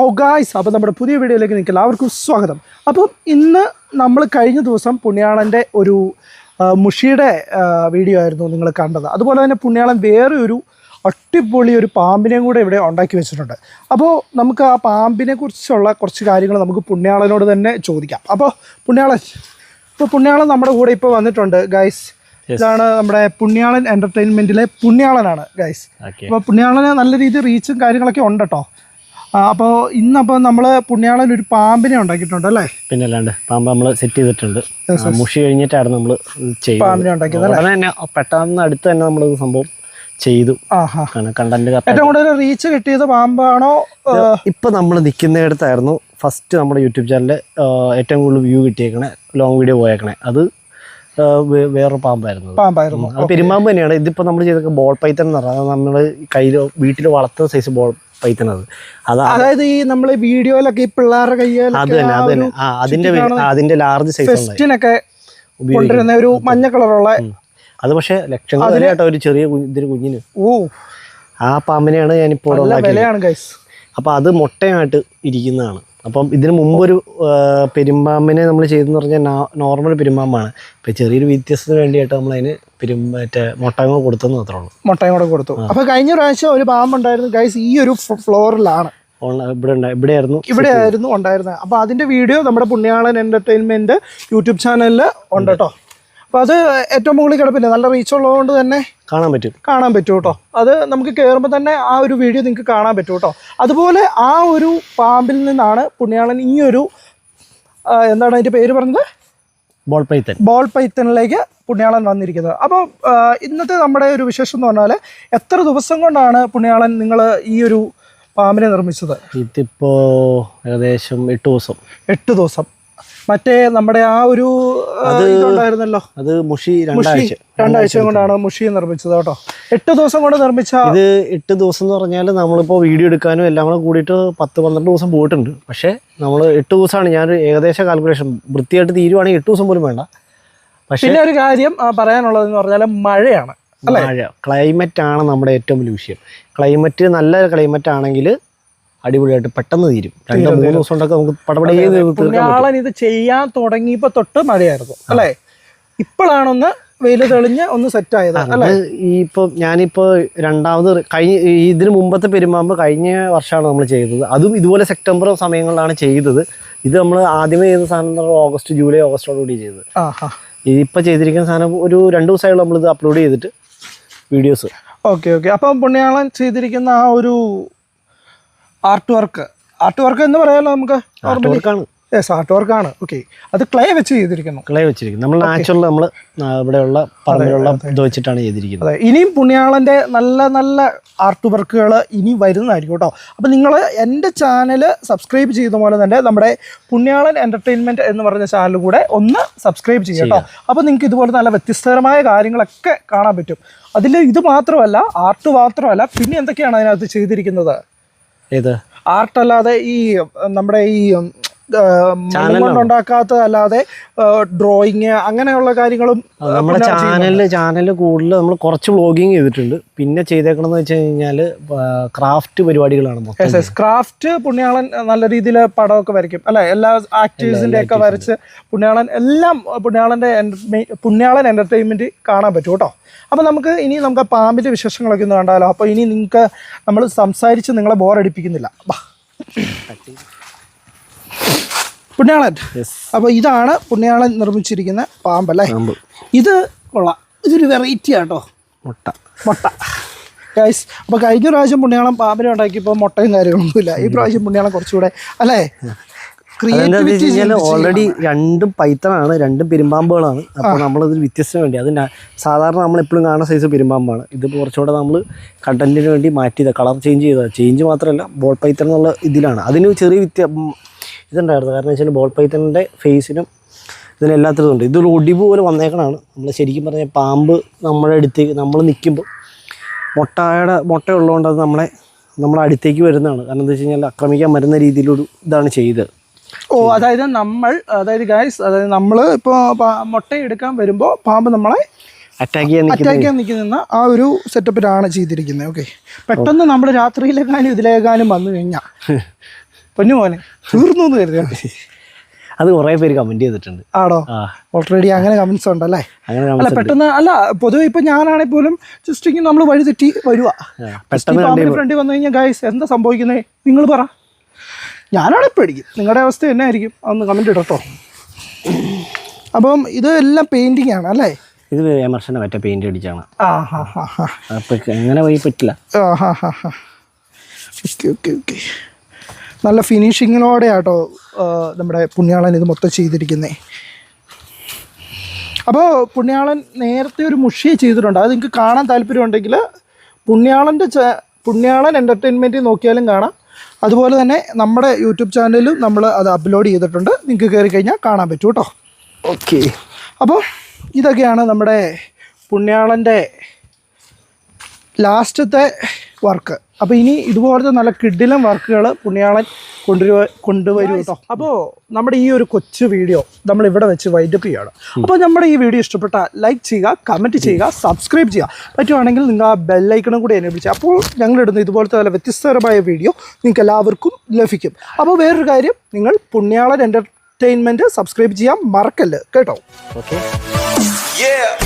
ഓ guys അപ്പോൾ നമ്മുടെ പുതിയ വീഡിയോയിലേക്ക് നിങ്ങൾക്ക് എല്ലാവർക്കും സ്വാഗതം. അപ്പം ഇന്ന് നമ്മൾ കഴിഞ്ഞ ദിവസം പുണ്യാളന്റെ ഒരു മുഷിയുടെ വീഡിയോ ആയിരുന്നു നിങ്ങൾ കണ്ടത്. അതുപോലെ തന്നെ പുണ്യാളൻ വേറെ ഒരു അടിപൊളി ഒരു പാമ്പിനെയും കൂടെ ഇവിടെ ഉണ്ടാക്കി വെച്ചിട്ടുണ്ട്. അപ്പോൾ നമുക്ക് ആ പാമ്പിനെ കുറിച്ചുള്ള കുറച്ച് കാര്യങ്ങൾ നമുക്ക് പുണ്യാളനോട് തന്നെ ചോദിക്കാം. അപ്പോൾ പുണ്യാളൻ ഇപ്പോൾ പുണ്യാളൻ നമ്മുടെ കൂടെ ഇപ്പോൾ വന്നിട്ടുണ്ട് ഗൈസ് ഇതാണ് നമ്മുടെ പുണ്യാളൻ എന്റർടൈൻമെന്റിലെ പുണ്യാളനാണ് ഗൈസ് അപ്പോൾ പുണ്യാളന് നല്ല രീതിയിൽ റീച്ചും കാര്യങ്ങളൊക്കെ ഉണ്ട് കേട്ടോ അപ്പോൾ ഇന്നപ്പോൾ നമ്മൾ പുണ്യാളൻ ഒരു പാമ്പിനെ ഉണ്ടാക്കിയിട്ടുണ്ട് അല്ലേ? പിന്നെ അല്ലാണ്ട് പാമ്പ് നമ്മൾ സെറ്റ് ചെയ്തിട്ടുണ്ട്. മുഷി കഴിഞ്ഞിട്ടാണ് നമ്മൾ പാമ്പിനെ ഉണ്ടാക്കിയത് തന്നെ പെട്ടെന്ന് അടുത്ത് തന്നെ നമ്മൾ സംഭവം ചെയ്തു. കണ്ടന്റ് ഏറ്റവും കൂടുതൽ റീച്ച് കിട്ടിയത് പാമ്പാണോ ഇപ്പൊ നമ്മൾ നിൽക്കുന്നിടത്തായിരുന്നു ഫസ്റ്റ് നമ്മുടെ യൂട്യൂബ് ചാനലിൽ ഏറ്റവും കൂടുതൽ വ്യൂ കിട്ടിയേക്കണേ ലോങ് വീഡിയോ പോയേക്കണേ. അത് വേറൊരു പാമ്പായിരുന്നു. പാമ്പായിരുന്നു. പെരുമാമ്പ് പെരുമ്പാമ്പ് തന്നെയാണ്. ഇതിപ്പോ നമ്മൾ ചെയ്തൊക്കെ ബോൾ പൈത്തൻ എന്ന് പറഞ്ഞാൽ നമ്മൾ കയ്യിൽ വീട്ടിൽ വളർത്തുന്ന സൈസ് ബോൾ പൈത്തൻ അത് അതായത് ഈ നമ്മൾ വീഡിയോയിലൊക്കെ ഈ പിള്ളേരുടെ അത് കയ്യിലൊക്കെ തന്നെ അത് തന്നെ. ആ അതിന്റെ ആ, അതിന്റെ ലാർജ് സൈസ് ഫെസ്റ്റിനൊക്കെ കൊണ്ടുവരുന്ന ഒരു മഞ്ഞ കളറുള്ള അത് പക്ഷേ ലക്ഷങ്ങൾ വില കേട്ടോ ഒരു ചെറിയ കു- ഇതൊരു കുഞ്ഞിന്. ഓ ആ പാമ്പിനെയാണ് ഞാനിപ്പോൾ ഇവിടെ നല്ല ഉണ്ടാക്കിയത്. വിലയാണ് ഗൈസ് അപ്പോൾ അത് മുട്ടയായിട്ട് ഇരിക്കുന്നതാണ്. അപ്പം ഇതിന് മുമ്പൊരു പെരുമ്പാമ്പിനെ നമ്മൾ ചെയ്തെന്ന് പറഞ്ഞാൽ നോർമൽ പെരുമ്പാമ്പാണ്. ഇപ്പം ചെറിയൊരു വ്യത്യസ്തത്തിന് വേണ്ടിയിട്ട് നമ്മൾ അതിന് പെരും മറ്റേ കൊടുത്തു കൊടുത്തെന്ന് മാത്രമേ ഉള്ളൂ. മുട്ടയും കൂടെ കൊടുത്തു. അപ്പോൾ കഴിഞ്ഞ പ്രാവശ്യം ഒരു പാമ്പുണ്ടായിരുന്നു. ഗൈസ് ഈ ഒരു ഫ്ലോറിലാണ് ഇവിടെ ഇവിടെ ആയിരുന്നു ഇവിടെയായിരുന്നു ഇവിടെ ആയിരുന്നു ഉണ്ടായിരുന്നത്. അപ്പോൾ അതിന്റെ വീഡിയോ നമ്മുടെ പുണ്യാളൻ എന്റർടൈൻമെന്റ് യൂട്യൂബ് ചാനലിൽ ഉണ്ട് കേട്ടോ അപ്പോൾ അത് ഏറ്റവും മുകളിൽ കിടപ്പില്ല? നല്ല റീച്ച് ഉള്ളതുകൊണ്ട് തന്നെ കാണാൻ പറ്റും. കാണാൻ പറ്റും കേട്ടോ. അത് നമുക്ക് കയറുമ്പോൾ തന്നെ ആ ഒരു വീഡിയോ നിങ്ങൾക്ക് കാണാൻ പറ്റും കേട്ടോ. അതുപോലെ ആ ഒരു പാമ്പിൽ നിന്നാണ് പുണ്യാളൻ ഈ ഒരു എന്താണ് അതിന്റെ പേര് പറഞ്ഞത്? ബോൾ പൈത്തൻ ബോൾ പൈത്തനിലേക്ക് പുണ്യാളൻ വന്നിരിക്കുന്നത്. അപ്പോൾ ഇന്നത്തെ നമ്മുടെ ഒരു വിശേഷം എന്ന് പറഞ്ഞാൽ എത്ര ദിവസം കൊണ്ടാണ് പുണ്യാളൻ നിങ്ങൾ ഈ ഒരു പാമ്പിനെ നിർമ്മിച്ചത്? ഇതിപ്പോ ഏകദേശം എട്ട് ദിവസം. എട്ട് ദിവസം. മറ്റേ നമ്മുടെ ആ ഒരു ഇതുണ്ടായിരുന്നല്ലോ. അത് മുഷി രണ്ടാഴ്ച. രണ്ടാഴ്ച കൊണ്ടാണ് മുഷി നിർമ്മിച്ചത് കേട്ടോ. എട്ട് ദിവസം കൊണ്ട് നിർമ്മിച്ച ഇത് എട്ട് ദിവസം എന്ന് പറഞ്ഞാൽ നമ്മളിപ്പോൾ വീഡിയോ എടുക്കാനും എല്ലാം കൂടെ കൂടിയിട്ട് പത്ത് പന്ത്രണ്ട് ദിവസം പോയിട്ടുണ്ട്. പക്ഷേ നമ്മൾ എട്ട് ദിവസമാണ് ഞാൻ ഏകദേശം കാൽക്കുലേഷൻ വൃത്തിയായിട്ട് തീരുവാണെങ്കിൽ എട്ട് ദിവസം പോലും വേണ്ട. പക്ഷേ പിന്നെ ഒരു കാര്യം പറയാനുള്ളത് പറയാനുള്ളതെന്ന് പറഞ്ഞാൽ മഴയാണ് മഴ. ക്ലൈമറ്റ് ആണ് നമ്മുടെ ഏറ്റവും വലിയ വിഷയം. ക്ലൈമറ്റ് നല്ല ക്ലൈമറ്റ് ആണെങ്കിൽ അടിപൊളിയായിട്ട് പെട്ടെന്ന് തീരും. രണ്ടോ മൂന്ന് ദിവസം കൊണ്ടൊക്കെ നമുക്ക് പടപടേ തീർക്കാൻ പറ്റും. പുണ്യാളൻ ഇത് ചെയ്യാൻ തുടങ്ങിയപ്പോ തൊട്ട് മഴയായിരുന്നു അല്ലേ? ഇപ്പോഴാണൊന്ന് വെയിൽ തെളിഞ്ഞ് ഒന്ന് സെറ്റ് ആയത് അല്ലെ? ഇപ്പോൾ ഞാനിപ്പോൾ രണ്ടാമത് കഴിഞ്ഞ ഇതിന് മുമ്പത്തെ പെരുമാമ്പ് കഴിഞ്ഞ വർഷമാണ് നമ്മൾ ചെയ്തത്. അതും ഇതുപോലെ സെപ്റ്റംബർ സമയങ്ങളിലാണ് ചെയ്തത്. ഇത് നമ്മൾ ആദ്യമേ ചെയ്ത സാധനം ഓഗസ്റ്റ് ജൂലൈ ഓഗസ്റ്റോട് കൂടി ചെയ്തത് ഇതിപ്പോ ചെയ്തിരിക്കുന്ന സാധനം ഒരു രണ്ടു ദിവസമായുള്ള ഇത് അപ്ലോഡ് ചെയ്തിട്ട് വീഡിയോസ്. Okay okay. അപ്പം പുണ്യാളൻ ചെയ്തിരിക്കുന്ന ആ ഒരു ആർട്ട് വർക്ക് ആർട്ട് വർക്ക് എന്ന് പറയാലോ നമുക്ക്? ആർട്ട് വർക്കാണ് യെസ് ആർട്ട് വർക്കാണ് ഓക്കെ അത് ക്ലേ വെച്ച് ചെയ്തിരിക്കുന്നു. ക്ലേ വെച്ചിരിക്കുന്നു. നമ്മൾ നാച്ചുറൽ നമ്മൾ ഇവിടെയുള്ള പറമ്പിലുള്ള ഇത് വെച്ചിട്ടാണ് ചെയ്തിരിക്കുന്നത്. അതെ. ഇനിയും പുണ്യാളന്റെ നല്ല നല്ല ആർട്ട് വർക്കുകൾ ഇനി വരുന്നതായിരിക്കും കേട്ടോ. അപ്പോൾ നിങ്ങൾ എന്റെ ചാനൽ സബ്സ്ക്രൈബ് ചെയ്ത പോലെ തന്നെ നമ്മുടെ പുണ്യാളൻ എന്റർടൈൻമെന്റ് എന്ന് പറഞ്ഞ ചാനൽ കൂടെ ഒന്ന് സബ്സ്ക്രൈബ് ചെയ്യുക കേട്ടോ. അപ്പോൾ നിങ്ങൾക്ക് ഇതുപോലെ നല്ല വ്യത്യസ്തകരമായ കാര്യങ്ങളൊക്കെ കാണാൻ പറ്റും. അതിൽ ഇത് മാത്രമല്ല ആർട്ട് മാത്രമല്ല പിന്നെ എന്തൊക്കെയാണ് അതിനകത്ത് ചെയ്തിരിക്കുന്നത്? ഏത്? ആർട്ടല്ലാതെ ഈ നമ്മുടെ ഈ ഉം, ആ, മണ്ണ് കൊണ്ടുണ്ടാക്കാത്ത അല്ലാതെ ഡ്രോയിങ് അങ്ങനെയുള്ള കാര്യങ്ങളും നമ്മുടെ ചാനലിൽ ചാനലിൽ കൂടുതൽ നമ്മൾ കുറച്ച് വ്ളോഗിങ് ചെയ്തിട്ടുണ്ട്. പിന്നെ ചെയ്തേക്കണമെന്ന് വെച്ച് കഴിഞ്ഞാൽ ക്രാഫ്റ്റ് പരിപാടികളാണ് ക്രാഫ്റ്റ് പുണ്യാളൻ നല്ല രീതിയിൽ പടമൊക്കെ വരയ്ക്കും. അല്ലെ? എല്ലാ ആക്ടേഴ്സിന്റെ ഒക്കെ വരച്ച് പുണ്യാളൻ എല്ലാം പുണ്യാളന്റെ പുണ്യാളൻ എന്റർടൈൻമെന്റ് കാണാൻ പറ്റും കേട്ടോ. അപ്പൊ നമുക്ക് ഇനി നമുക്ക് പാമ്പിന്റെ വിശേഷങ്ങളൊക്കെ ഒന്ന് കണ്ടാലോ. അപ്പൊ ഇനി നിങ്ങൾക്ക് നമ്മൾ സംസാരിച്ച് നിങ്ങളെ ബോറടിപ്പിക്കുന്നില്ല. പുണ്യാളൻ. അപ്പോൾ അപ്പൊ ഇതാണ് പുണ്യാളൻ നിർമ്മിച്ചിരിക്കുന്ന പാമ്പല്ലേ അല്ലേ? ഇത് കൊള്ളാം. ഇതൊരു വെറൈറ്റി ആട്ടോ. മുട്ട. മുട്ട. ഗൈസ് അപ്പോൾ കഴിഞ്ഞ പ്രാവശ്യം പുണ്യാളം പാമ്പിനെ ഉണ്ടാക്കിയപ്പോൾ മുട്ടയും കാര്യങ്ങളൊന്നുമില്ല ഈ പ്രാവശ്യം പുണ്യാളം കുറച്ചുകൂടെ അല്ലേ? ഓൾറെഡി രണ്ടും പൈത്തണാണ് രണ്ടും പെരുമ്പാമ്പുകളാണ്. അപ്പോൾ നമ്മളതിൽ വ്യത്യസ്തം വേണ്ടി. അത് സാധാരണ നമ്മൾ എപ്പോഴും കാണുന്ന സൈസ് പെരുമ്പാമ്പാണ്. ഇത് കുറച്ചുകൂടെ നമ്മൾ കണ്ടന്റിന് വേണ്ടി മാറ്റിയത്. കളർ ചേഞ്ച് ചെയ്തത്. ചേഞ്ച് മാത്രമല്ല ബോൾ പൈത്തൺ എന്നുള്ള ഇതിലാണ്. അതിന് ചെറിയ വ്യത്യ ഉം, ഇതുണ്ടായിരുന്നു. കാരണം വെച്ചാൽ ബോൾ പൈത്തണിന്റെ ഫേസിനും ഇതിന് എല്ലാത്തിനും ഉണ്ട്. ഇതൊരു ഒടിവ് പോലെ വന്നേക്കണാണ്. നമ്മൾ ശരിക്കും പറഞ്ഞാൽ പാമ്പ് നമ്മുടെ അടുത്തേക്ക് നമ്മൾ നിൽക്കുമ്പോൾ മുട്ടയുടെ മുട്ട ഉള്ളതുകൊണ്ട് അത് നമ്മളെ നമ്മുടെ അടുത്തേക്ക് വരുന്നതാണ്. കാരണം എന്താ വെച്ച് കഴിഞ്ഞാൽ ആക്രമിക്കാൻ വരുന്ന രീതിയിലൊരു ഇതാണ് ചെയ്തത്. ഓ അതായത് നമ്മൾ അതായത് ഗൈസ് അതായത് നമ്മൾ ഇപ്പോൾ മുട്ട എടുക്കാൻ വരുമ്പോൾ പാമ്പ് നമ്മളെ അറ്റാക്ക് ചെയ്യാൻ അറ്റാക്ക് ചെയ്യാൻ നിൽക്കുന്ന ആ ഒരു സെറ്റപ്പിലാണ് ചെയ്തിരിക്കുന്നത്. ഓക്കെ പെട്ടെന്ന് നമ്മൾ രാത്രിയിലേക്കാനും ഇതിലേക്കാനും വന്നു കഴിഞ്ഞാൽ പൊന്നു മോനെ തീർന്നു എന്ന് കരുതി. അത് കുറെ പേര് കമന്റ് ചെയ്തിട്ടുണ്ട്. ആണോ? ഓൾറെഡി അങ്ങനെ കമന്റ്സ് ഉണ്ടല്ലേ? അല്ലേ പെട്ടെന്ന് അല്ല പൊതുവെ ഇപ്പൊ ഞാനാണെങ്കിൽ പോലും ജസ്റ്റ് ഇങ്ങനെ നമ്മൾ വഴി തെറ്റി വരുക പെട്ടെന്ന് ഫ്രണ്ടിൽ വന്നു കഴിഞ്ഞാൽ ഗൈസ് എന്താ സംഭവിക്കുന്നേ? നിങ്ങൾ പറ. ഞാനാണ് പേടിക്കും. നിങ്ങളുടെ അവസ്ഥ തന്നെ ആയിരിക്കും അതൊന്ന് കമന്റ് ഇടട്ടോ. അപ്പം ഇത് എല്ലാം പെയിന്റിംഗ് ആണ് അല്ലേ? ഇത് എമർഷന്റെ മറ്റേ പെയിന്റ് അടിച്ചാണ്. അങ്ങനെ പോയി പറ്റില്ല. ഓക്കെ ഓക്കെ ഓക്കെ നല്ല ഫിനിഷിങ്ങിലോടെ ആട്ടോ നമ്മുടെ പുണ്യാളൻ ഇത് മൊത്തം ചെയ്തിരിക്കുന്നത് അപ്പോൾ പുണ്യാളൻ നേരത്തെ ഒരു മുഷിയെ ചെയ്തിട്ടുണ്ട്. അത് നിങ്ങൾക്ക് കാണാൻ താല്പര്യമുണ്ടെങ്കിൽ പുണ്യാളന്റെ ച പുണ്യാളൻ എന്റർടൈൻമെന്റ് നോക്കിയാലും കാണാം. അതുപോലെ തന്നെ നമ്മുടെ യൂട്യൂബ് ചാനലിലും നമ്മൾ അത് അപ്ലോഡ് ചെയ്തിട്ടുണ്ട്. നിങ്ങൾക്ക് കയറി കഴിഞ്ഞാൽ കാണാൻ പറ്റും കേട്ടോ. ഓക്കെ അപ്പോൾ ഇതൊക്കെയാണ് നമ്മുടെ പുണ്യാളന്റെ ലാസ്റ്റത്തെ വർക്ക് അപ്പോൾ ഇനി ഇതുപോലത്തെ നല്ല കിഡിലം വർക്കുകൾ പുണ്യാളൻ കൊണ്ടുവരുവ കൊണ്ടുവരും കേട്ടോ അപ്പോൾ നമ്മുടെ ഈ ഒരു കൊച്ചു വീഡിയോ നമ്മൾ ഇവിടെ വെച്ച് വൈൻഡപ്പ് ചെയ്യുകയാണ് അപ്പോൾ നമ്മുടെ ഈ വീഡിയോ ഇഷ്ടപ്പെട്ട ലൈക്ക് ചെയ്യുക കമന്റ് ചെയ്യുക സബ്സ്ക്രൈബ് ചെയ്യുക. പറ്റുവാണെങ്കിൽ നിങ്ങൾ ആ ബെല്ലൈക്കണും കൂടി എന്നെ വിളിച്ചു അപ്പോൾ ഞങ്ങളിടുന്ന ഇതുപോലത്തെ നല്ല വ്യത്യസ്തപരമായ വീഡിയോ നിങ്ങൾക്ക് എല്ലാവർക്കും ലഭിക്കും. അപ്പോൾ വേറൊരു കാര്യം നിങ്ങൾ പുണ്യാളൻ എന്റർടൈൻമെന്റ് സബ്സ്ക്രൈബ് ചെയ്യാൻ മറക്കല്ല്. കേട്ടോ? Okay Yeah.